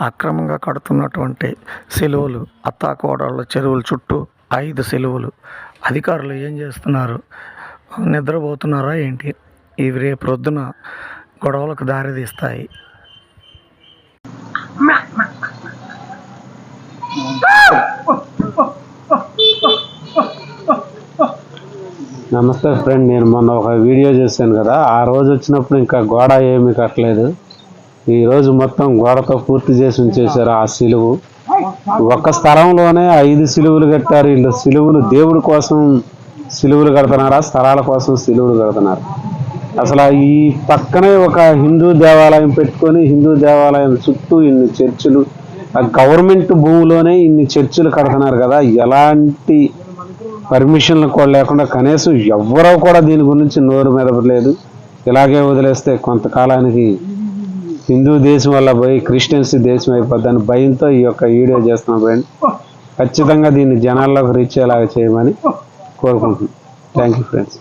అక్రమంగా కడుతున్నటువంటి సెలువులు అత్తాకోడళ్ళ చెరువుల చుట్టూ ఐదు సెలువులు. అధికారులు ఏం చేస్తున్నారు? నిద్రపోతున్నారా ఏంటి? ఇవి రేపు రొద్దున గొడవలకు దారితీస్తాయి నమస్తే ఫ్రెండ్ నేను మొన్న ఒక వీడియో చేశాను కదా. ఆ రోజు వచ్చినప్పుడు ఇంకా గోడ ఏమీ కట్టలేదు. ఈరోజు మొత్తం గోడతో పూర్తి చేసి ఉంచేశారు ఆ సిలువు. ఒక్క స్థలంలోనే ఐదు సిలువులు కట్టారు. వీళ్ళు సిలువులు దేవుడి కోసం సిలువులు కడుతున్నారా? స్థలాల కోసం సిలువులు కడుతున్నారు. అసలు ఈ పక్కనే ఒక హిందూ దేవాలయం పెట్టుకొని హిందూ దేవాలయం చుట్టూ ఇన్ని చర్చిలు ఆ గవర్నమెంట్ భూమిలోనే ఇన్ని చర్చిలు కడుతున్నారు కదా. ఎలాంటి పర్మిషన్లు కూడా లేకుండా కనీసం ఎవరో కూడా దీని గురించి నోరు మెదపలేదు ఇలాగే వదిలేస్తే కొంతకాలానికి హిందూ దేశం వల్ల పోయి క్రిస్టియన్స్ దేశం అయిపోద్దని భయంతో ఈ యొక్క వీడియో చేస్తున్నాం ఫ్రెండ్. ఖచ్చితంగా దీన్ని జనాల్లోకి రీచ్ అయ్యేలాగా చేయమని కోరుకుంటున్నాం థ్యాంక్ యూ ఫ్రెండ్స్